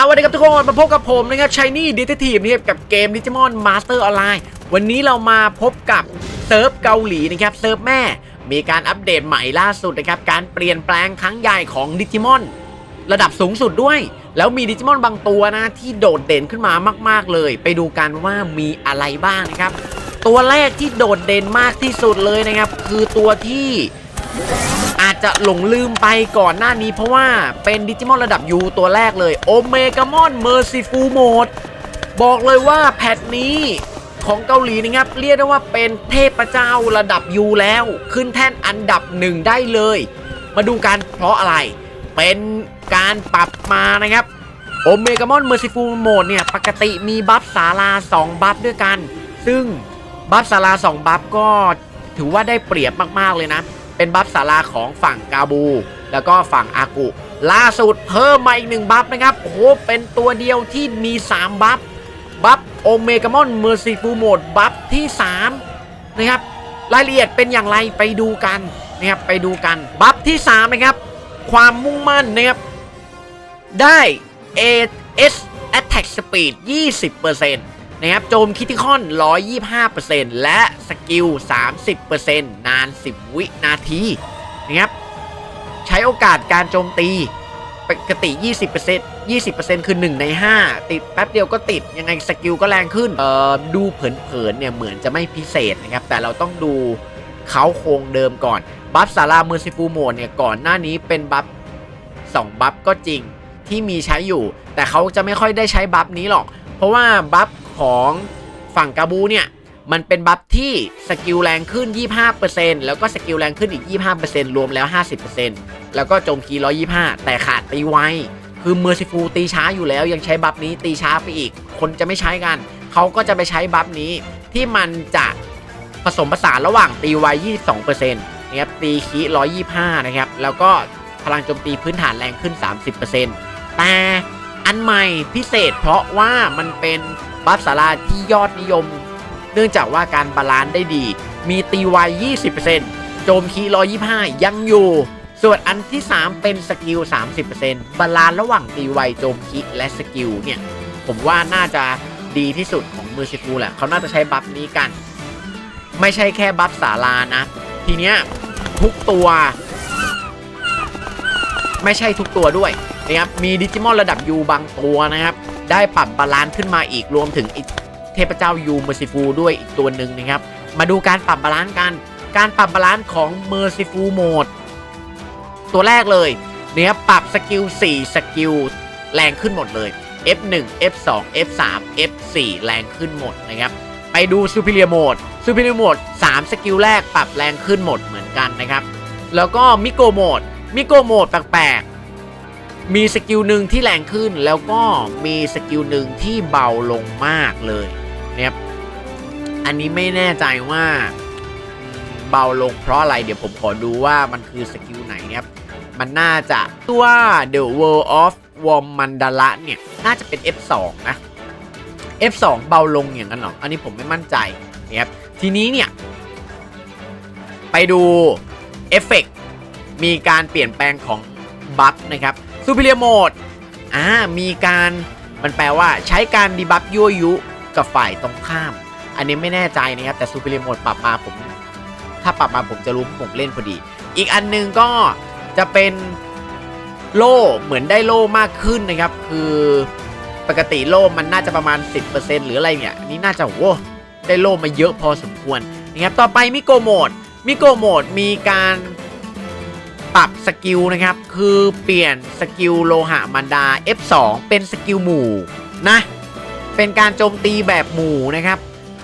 สวัสดีครับทุกคนมาพบกับผมนะครับชายนี่ดิเททีฟนะครับกับเกมดิจิมอนมาสเตอร์ออนไลน์วันนี้เรามาพบกับเซิร์ฟเกาหลีนะครับเซิร์ฟแม่ มีการอัปเดตใหม่ล่าสุดนะครับการเปลี่ยนแปลงครั้งใหญ่ของดิจิมอนระดับสูงสุดด้วย แล้วมีดิจิมอนบางตัวนะ ที่โดดเด่นขึ้นมามาก ๆเลย ไปดูกันว่ามีอะไรบ้างนะครับ ตัวแรกที่โดดเด่นมากที่สุดเลยนะครับ คือตัวที่ อาจจะหลงลืมไปก่อนหน้านี้เพราะว่าเป็นดิจิมอนระดับ U ตัวแรกเลยโอเมกามอนเมอร์ซิฟูโหมดบอกเลยว่าแพทนี้ของเกาหลีนะครับเรียกได้ว่าเป็นเทพเจ้าระดับ U แล้ว ขึ้นแท่นอันดับหนึ่งได้เลย มาดูกันเพราะอะไร เป็นการปรับมานะครับโอเมกามอนเมอร์ซิฟูโหมดเนี่ย ปกติมีบัฟสารา 2 บัฟด้วยกัน ซึ่งบัฟสารา 2 บัฟก็ถือว่าได้เปรียบมาก ๆ เลยนะ เป็นบัฟสาราของฝั่งกาบู แล้วก็ฝั่งอากุ ล่าสุดเพิ่มมาอีกหนึ่งบัฟนะครับโอ้โหเป็นตัวเดียวที่มี 3 บัฟ บัฟโอเมกามอนเมอร์ซีฟูโหมดบัฟที่ 3 นะครับ รายละเอียดเป็นอย่างไรไปดูกันนะครับไปดูกันบัฟที่ 3 นะครับ ความมุ่งมั่นนะครับ ได้ AS Attack Speed 20% นะครับโจมคิติคอน 125%และสกิล 30%นาน 10 วินาทีนะครับใช้โอกาสการโจมตีปกติ 20% 20%คือ 1 ใน 5 ติดแป๊บเดียวก็ติดยังไงสกิลก็แรงขึ้นเอ่อดูเผินๆเนี่ยเหมือนจะไม่พิเศษนะครับ แต่เราต้องดูเขาโครงเดิมก่อน บัฟสาราเมอร์ซิฟูโมดเนี่ยก่อนหน้านี้เป็นบัฟ2บัฟก็จริงที่มีใช้อยู่ แต่เขาจะไม่ค่อยได้ใช้บัฟนี้หรอก เพราะว่าบัฟ ของฝั่งกาบูเนี่ย มันเป็นบัฟที่สกิลแรงขึ้น 25%แล้วก็สกิลแรงขึ้นอีก 25%รวมแล้ว 50%แล้วก็โจมตี125 แต่ขาดตีไวคือเมอร์ซิฟูตีช้าอยู่แล้วยังใช้บัฟนี้ตีช้าไปอีก คนจะไม่ใช้กัน เขาก็จะไปใช้บัฟนี้ที่มันจะผสมผสานระหว่างตีไว22%นะครับตีคี125 นะครับ แล้วก็พลังโจมตีพื้นฐานแรงขึ้น 30%แต่อันใหม่พิเศษเพราะว่ามันเป็น บัฟสาราที่ยอดนิยม เนื่องจากว่าการบาลานซ์ได้ดี มีตีไว20%โจมคี125 ยังอยู่ ส่วนอันที่ 3 เป็นสกิล 30%บาลานซ์ระหว่างตีไวโจมคีและสกิลเนี่ย ผมว่าน่าจะดีที่สุดของมือชิฟูแหละ เขาน่าจะใช้บัฟนี้กัน ไม่ใช่แค่บัฟสารานะ ทีเนี้ยทุกตัว ไม่ใช่ทุกตัวด้วยนะครับ มีดิจิมอนระดับ U บางตัวนะครับ ได้ปรับบาลานซ์ขึ้นมาอีกรวมถึงเทพเจ้ายูเมอร์ซิฟูด้วยอีกตัวหนึ่งนะครับ มาดูการปรับบาลานซ์กัน การปรับบาลานซ์ของเมอร์ซิฟูโหมดตัวแรกเลยเนะครับปรับสกิล 4 สกิล แรงขึ้นหมดเลย F1 F2 F3 F4 แรงขึ้นหมดนะครับ ไปดู Superior Mode Superior Mode 3 สกิลแรกปรับแรงขึ้นหมดเหมือนกันนะครับ แล้วก็มิโกโหมดมิโกโหมดแปลกๆ มีสกิลหนึ่งที่แรงขึ้นแล้วก็มีสกิลหนึ่งที่เบาลงมากเลยนะครับอันนี้ไม่แน่ใจว่าเบาลงเพราะอะไรเดี๋ยวผมขอดูว่ามันคือสกิลไหนนะครับมันน่าจะตัว The World of Warm Mandala เนี่ยน่าจะเป็น F2 นะ F2 เบาลงอย่างนั้นหรอ อันนี้ผมไม่มั่นใจนะครับทีนี้เนี่ย ไปดูเอฟเฟกมีการเปลี่ยนแปลงของบัฟนะครับ Superior Mode อ่ามีการมันแปลว่าใช้การดีบัฟยั่วยุกับฝ่ายตรงข้าม อันนี้ไม่แน่ใจนะครับ แต่ Superior Mode ปรับมาผม ถ้าปรับมาผมจะรู้ผมเล่นพอดี อีกอันหนึงก็จะเป็นโล่เหมือนได้โล่มากขึ้นนะครับ คือปกติโล่มันน่าจะประมาณ 10%หรืออะไรเนี่ยอันนี้น่าจะโว้ได้โล่มาเยอะพอสมควรนะครับต่อไปมิโกโหมดมิโกโหมดมีการ ปรับสกิลนะครับ คือเปลี่ยนสกิลโลหะมันดา F2 เป็นสกิลหมู่นะ เป็นการโจมตีแบบหมู่นะครับ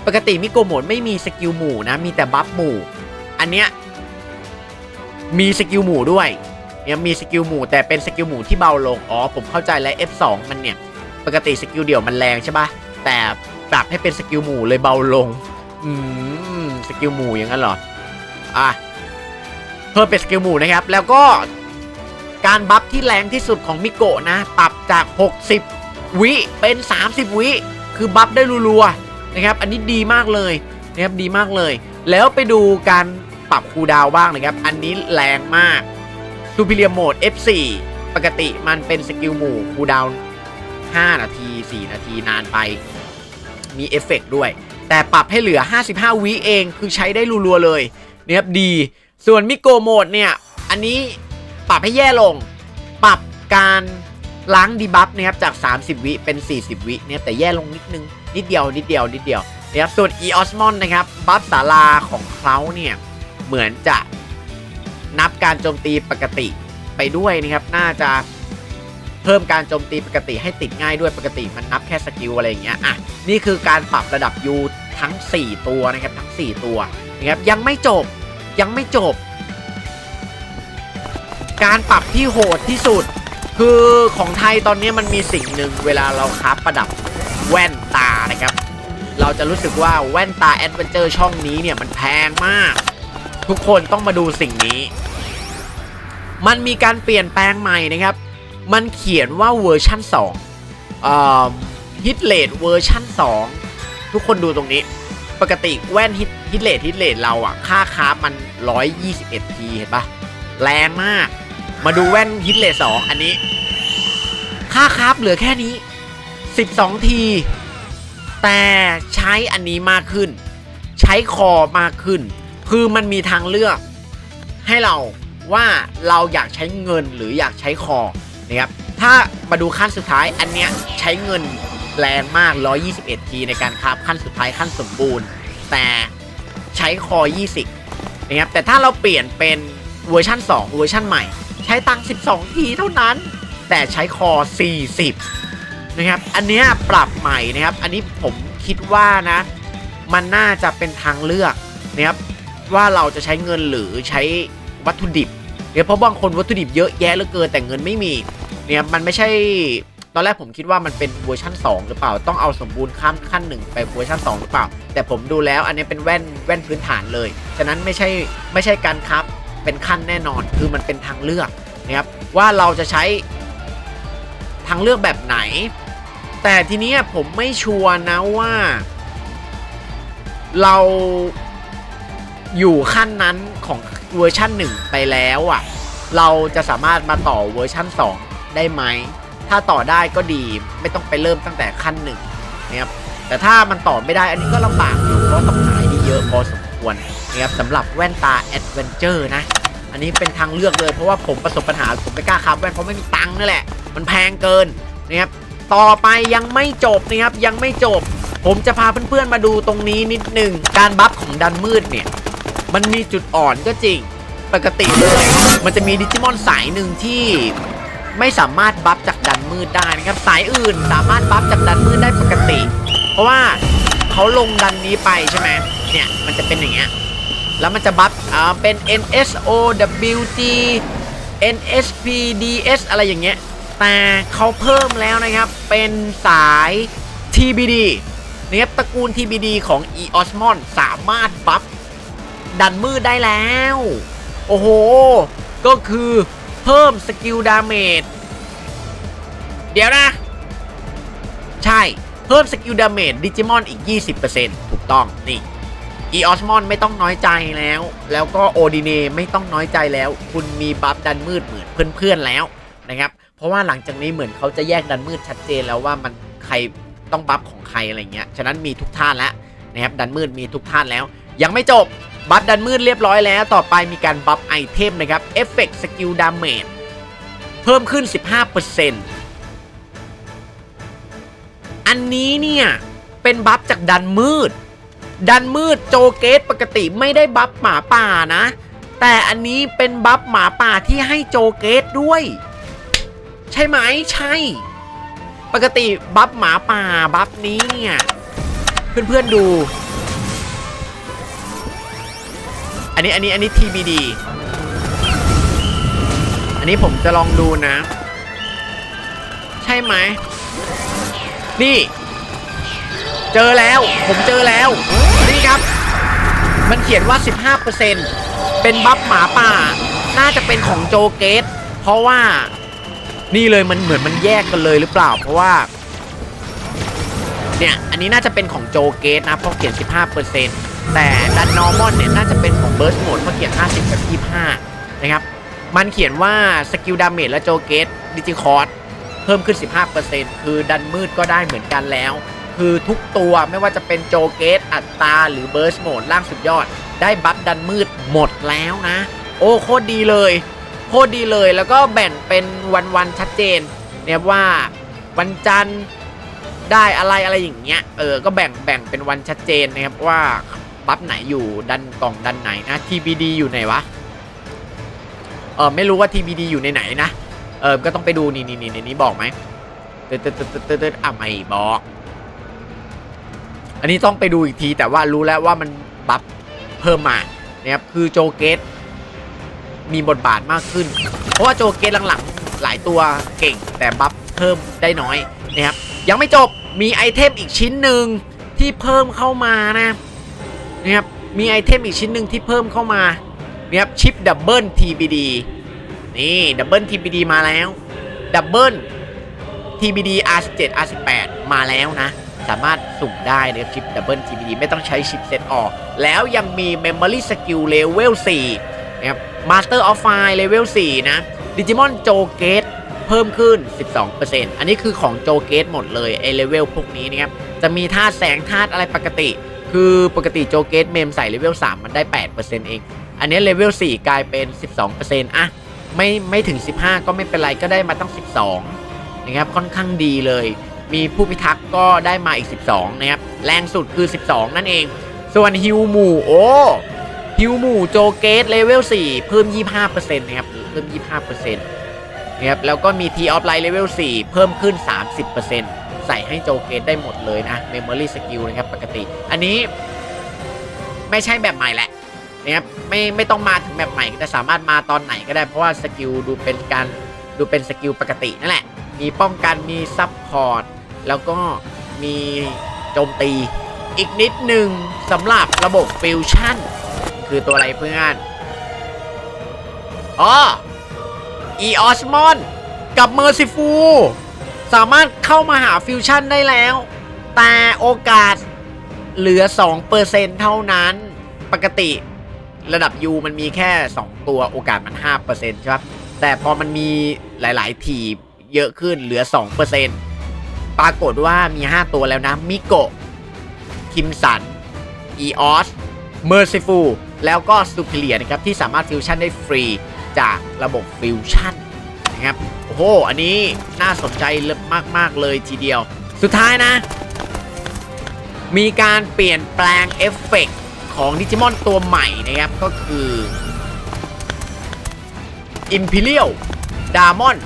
ปกติมิโกโหมดไม่มีสกิลหมู่นะ มีแต่บัฟหมู่ อันเนี้ยมีสกิลหมู่ด้วยเนี่ยมีสกิลหมู่แต่เป็นสกิลหมู่ที่เบาลง อ๋อ ผมเข้าใจแล้ว F2 มันเนี่ย ปกติสกิลเดี่ยวมันแรงใช่ปะแต่ปรับให้เป็นสกิลหมู่เลยเบาลง อืม สกิลหมู่อย่างนั้นเหรอ อะ เพิ่มเป็นสกิลหมู่นะครับ แล้วก็การบัฟที่แรงที่สุดของมิโกะนะ ปรับจาก 60 วิเป็น 30 วิคือบัฟได้รัวๆนะครับ อันนี้ดีมากเลยนะครับดีมากเลย แล้วไปดูการปรับคูดาวบ้างนะครับ อันนี้แรงมาก Superior Mode F4 ปกติมันเป็นสกิลหมู่คูดาว5นาที 4 นาทีนานไป มีเอฟเฟกต์ด้วย แต่ปรับให้เหลือ 55 วิเองคือใช้ได้รัวๆเลยนะครับดี ส่วนมิโกโหมดเนี่ย อันนี้ปรับให้แย่ลง ปรับการล้างดีบัฟนะครับจาก 30 วิเป็น 40 วิเนี่ยแต่แย่ลงนิดนึง นิดเดียว นิดเดียว นิดเดียวนะครับส่วน e o s m o n นนะครับ บัฟศาลาของเขาเนี่ย เหมือนจะนับการโจมตีปกติไปด้วยนะครับ น่าจะเพิ่มการโจมตีปกติให้ติดง่ายด้วยปกติมันนับแค่สกิลอะไรอย่างเงี้ยอะนี่คือการปรับระดับยูทั้ง 4 ตัวนะครับทั้ง 4 ตัวนะครับยังไม่จบ ยังไม่จบ การปรับที่โหดที่สุด คือของไทยตอนนี้มันมีสิ่งหนึ่งเวลาเราคราฟประดับแว่นตานะครับ เราจะรู้สึกว่าแว่นตาแอดเวนเจอร์ช่องนี้เนี่ยมันแพงมาก ทุกคนต้องมาดูสิ่งนี้ มันมีการเปลี่ยนแปลงใหม่นะครับ มันเขียนว่าเวอร์ชั่น2ฮิตเลดเวอร์ชั่น 2 ทุกคนดูตรงนี้ ปกติแว่นฮิตฮิตเลดฮิตเลดเราอะค่าคราฟมัน 121 ทีเห็นปะแรงมาก มาดูแว่นฮิตเลด2อันนี้ ค่าคราฟเหลือแค่นี้ 12 ที แต่ใช้อันนี้มากขึ้น ใช้คอมากขึ้น คือมันมีทางเลือกให้เราว่าเราอยากใช้เงินหรืออยากใช้คอนะครับถ้ามาดูขั้นสุดท้ายอันเนี้ยใช้เงิน แรงมาก 121ทีในการคาฟขั้นสุดท้ายขั้นสมบูรณ์ แต่ใช้คอ 20 นะครับ แต่ถ้าเราเปลี่ยนเป็นเวอร์ชัน2 เวอร์ชันใหม่ ใช้ตัง 12ทีเท่านั้น แต่ใช้คอ 40 นะครับ อันนี้ปรับใหม่นะครับ อันนี้ผมคิดว่านะ มันน่าจะเป็นทางเลือกนะครับ ว่าเราจะใช้เงินหรือใช้วัตถุดิบเนี่ยเพราะบางคนวัตถุดิบเยอะแยะเหลือเกินแต่เงินไม่มี เนี่ยมันไม่ใช่ ตอนแรกผมคิดว่ามันเป็นเวอร์ชัน2 หรือเปล่า ต้องเอาสมบูรณ์ข้ามขั้นหนึ่งไปเวอร์ชัน2 หรือเปล่า แต่ผมดูแล้วอันนี้เป็นแว่นแว่นพื้นฐานเลย ฉะนั้นไม่ใช่ไม่ใช่การครับเป็นขั้นแน่นอน คือมันเป็นทางเลือกนะครับว่าเราจะใช้ทางเลือกแบบไหน แต่ทีนี้ผมไม่ชัวร์นะว่า เราอยู่ขั้นนั้นของเวอร์ชัน1 ไปแล้วอะ เราจะสามารถมาต่อเวอร์ชัน2 ได้ไหม ถ้าต่อได้ก็ดีไม่ต้องไปเริ่มตั้งแต่ขั้นหนึ่งนะครับแต่ถ้ามันต่อไม่ได้อันนี้ก็ลำบากอยู่เพราะต้องหายดีเยอะพอสมควรนะครับสำหรับแว่นตาแอดเวนเจอร์นะอันนี้เป็นทางเลือกเลยเพราะว่าผมประสบปัญหาผมไม่กล้าขับแว่นเพราะไม่มีตังค์นั่นแหละ มันแพงเกินนะครับต่อไปยังไม่จบนะครับยังไม่จบ ผมจะพาเพื่อนๆมาดูตรงนี้นิดหนึ่งการบัฟของดันมืดเนี่ยมันมีจุดอ่อนก็จริงปกติเลยมันจะมีดิจิมอนสายหนึ่งที่ ไม่สามารถบัฟจากดันมืดได้นะครับสายอื่นสามารถบัฟจากดันมืดได้ปกติ เพราะว่าเขาลงดันนี้ไปใช่ไหมเนี่ยมันจะเป็นอย่างเงี้ยแล้วมันจะบัฟอ่าเป็น NSOWG NSPDS อะไรอย่างเงี้ยแต่เขาเพิ่มแล้วนะครับ เป็นสาย TBD นะครับตระกูล TBD ของ EOSMON สามารถบัฟดันมืดได้แล้ว โอ้โห ก็คือ เพิ่มสกิลดาเมจเดี๋ยวนะ ใช่ เพิ่มสกิลดาเมจดิจิมอนอีก 20%ถูกต้อง นี่อีออสมอนไม่ต้องน้อยใจแล้ว แล้วก็โอดิเนไม่ต้องน้อยใจแล้ว คุณมีบัฟดันมืดเหมือนเพื่อนๆแล้วนะครับ เพราะว่าหลังจากนี้เหมือนเขาจะแยกดันมืดชัดเจนแล้วว่ามันใครต้องบัฟของใครอะไรเงี้ย ฉะนั้นมีทุกท่านแล้วนะครับดันมืดมีทุกท่านแล้ว ยังไม่จบ บัฟดันมืดเรียบร้อยแล้วต่อไปมีการบัฟไอเทมนะครับเอฟเฟกต์สกิลดาเมจเพิ่มขึ้น 15%อันนี้เนี่ยเป็นบัฟจากดันมืด ดันมืดโจเกตปกติไม่ได้บัฟหมาป่านะ แต่อันนี้เป็นบัฟหมาป่าที่ให้โจเกตด้วย ใช่ไหมใช่ ปกติบัฟหมาป่าบัฟนี้เนี่ยเพื่อนๆดู อันนี้อันนี้อันนี้ TBD อันนี้ผมจะลองดูนะ ใช่ไหม นี่ เจอแล้ว ผมเจอแล้ว นี่ครับ มันเขียนว่า 15%เป็นบัฟหมาป่า น่าจะเป็นของโจเกต เพราะว่า นี่เลยมันเหมือนมันแยกกันเลยหรือเปล่า เพราะว่า เนี่ย อันนี้น่าจะเป็นของโจเกตนะ เพราะเขียน 15% แต่ดันนอร์มอนเนี่ยน่าจะเป็นของเบิร์สโหมดเพราะเขียน 50 กับ 25 นะครับ มันเขียนว่าสกิลดาเมจและโจเกตดิจิคอร์ดเพิ่มขึ้น 15%คือดันมืดก็ได้เหมือนกันแล้ว คือทุกตัวไม่ว่าจะเป็นโจเกตอัตตาหรือเบิร์สโหมดล่างสุดยอด ได้บัฟดันมืดหมดแล้วนะ โอ้โคตรดีเลยโคตรดีเลยแล้วก็แบ่งเป็นวันๆชัดเจนเนี่ยว่าวันจันทร์ได้อะไรอะไรอย่างเงี้ย เออ ก็แบ่งแบ่งเป็นวันชัดเจนนะครับว่า บัฟไหนอยู่ดันกล่องดันไหนนะ TBD อยู่ไหนวะเออไม่รู้ว่า TBD อยู่ในไหนนะเออก็ต้องไปดูนี่นี่นี่ในนี้บอกไหมเติร์ดเติร์ดเติร์ดเติร์ดเติร์ดอะไม่บอก อันนี้ต้องไปดูอีกทีแต่ว่ารู้แล้วว่ามันบัฟเพิ่มมานะครับคือโจเกตมีบทบาทมากขึ้น เพราะว่าโจเกตหลังๆ หลายตัวเก่งแต่บัฟเพิ่มได้น้อยนะครับยังไม่จบมีไอเทมอีกชิ้นหนึ่งที่เพิ่มเข้ามานะ นะครับมีไอเทมอีกชิ้นหนึ่งที่เพิ่มเข้ามานะครับชิปดับเบิล TBD นี่ดับเบิล TBD มาแล้วดับเบิล TBD R17 R18 มาแล้วนะ สามารถสุ่มได้นะครับชิปดับเบิล TBD ไม่ต้องใช้ชิปเซตออก แล้วยังมี Memory Skill Level 4นะครับ Master of Fire Level 4 นะ Digimon j o g a t e เพิ่มขึ้น 12%อันนี้คือของ j o g a t e หมดเลยไอเลเวลพวกนี้นะครับ จะมีธาตุแสงธาตุอะไรปกติ คือปกติ j o g a t e เมมใส่เลเวล3 มันได้ 8%เอง อันนี้เลเวล4 กลายเป็น 12%อะไม่ไม่ถึง 15 ก็ไม่เป็นไรก็ได้มาตั้ง 12 นะครับ ค่อนข้างดีเลย มีผู้พิทักษ์ก็ได้มาอีก 12 นะครับ แรงสุดคือ 12 นั่นเอง ส่วนฮิวหมู่โอ้ฮิวหมู่โจเกตเลเวล4 เพิ่ม 25%นะครับ เพิ่ม 25%นะครับ แล้วก็มี T of Light เลเวล4 เพิ่มขึ้น 30% ส่ให้โจเกตได้หมดเลยนะ Memory Skill นะครับปกติ อันนี้ไม่ใช่แบบใหม่แหละนะครับไม่ไม่ต้องมาถึงแบบใหม่แต่สามารถมาตอนไหนก็ได้เพราะว่าสกิลดูเป็นการดูเป็นสกิลปกตินั่นแหละ มีป้องกันมีซับพอร์ตแล้วก็มีโจมตี อีกนิดหนึ่งสำหรับระบบฟิวชั่นคือตัวอะไรเพื่อนอ๋อ e o s m o n กับ Merciful สามารถเข้ามาหาฟิวชั่นได้แล้ว แต่โอกาสเหลือ 2%เท่านั้นปกติระดับ U มันมีแค่ 2 ตัวโอกาสมัน 5%ใช่ปะแต่พอมันมีหลาย ๆ ทีเยอะขึ้นเหลือ 2%ปรากฏว่ามี 5 ตัวแล้วนะ มิโกะ คิมสัน อีออส เมอร์ซิฟูแล้วก็ซูเปเลียนะครับ ที่สามารถฟิวชั่นได้ฟรีจากระบบฟิวชั่นนะครับ โอ้โห อันนี้น่าสนใจมาก ๆ เลยทีเดียว สุดท้ายนะ มีการเปลี่ยนแปลงเอฟเฟกต์ของดิจิมอนตัวใหม่นะครับ ก็คือ Imperial Diamond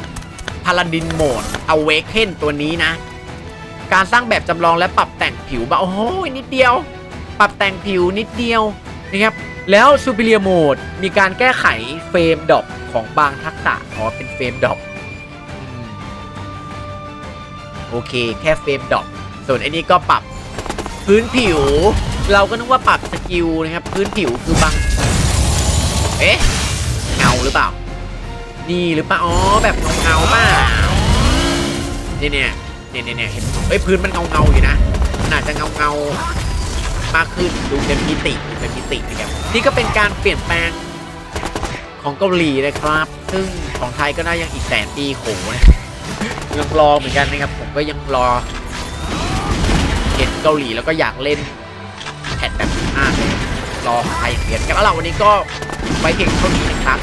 Paladin Mode Awaken ตัวนี้นะ การสร้างแบบจำลองและปรับแต่งผิวบ้าโอ้โหนิดเดียว ปรับแต่งผิวนิดเดียวนะครับ แล้ว Superior Mode มีการแก้ไขเฟรมดอปของบางทักษะอ๋อเป็นเฟรมดอป โอเค แค่เฟรมดอปส่วนไอ้นี้ก็ปรับพื้นผิว เราก็นึกว่าปรับสกิลนะครับ พื้นผิวคือบาง เอ๊ะเงาหรือเปล่า นี่หรือเปล่า อ๋อ แบบเงาๆเปล่าเนี่ยเนี่ยเนี่ยเนี่ยเห็นเอ้ยพื้นมันเงาเงาๆอยู่นะมันอาจจะเงาเงาๆมากขึ้นดูเป็นมิติดูเป็นมิตินะครับนี่ก็เป็นการเปลี่ยนแปลงของเกาหลีนะครับ ซึ่งของไทยก็น่ายังอีกแสนปีโขนะ ยังรอเหมือนกันนะครับ ผมก็ยังรอเห็นเกาหลีแล้วก็อยากเล่นแผ่นแบบมากเลยรอของไทยเหมือนกันแล้วเราวันนี้ก็ไว้เพียงเท่านี้นะครับ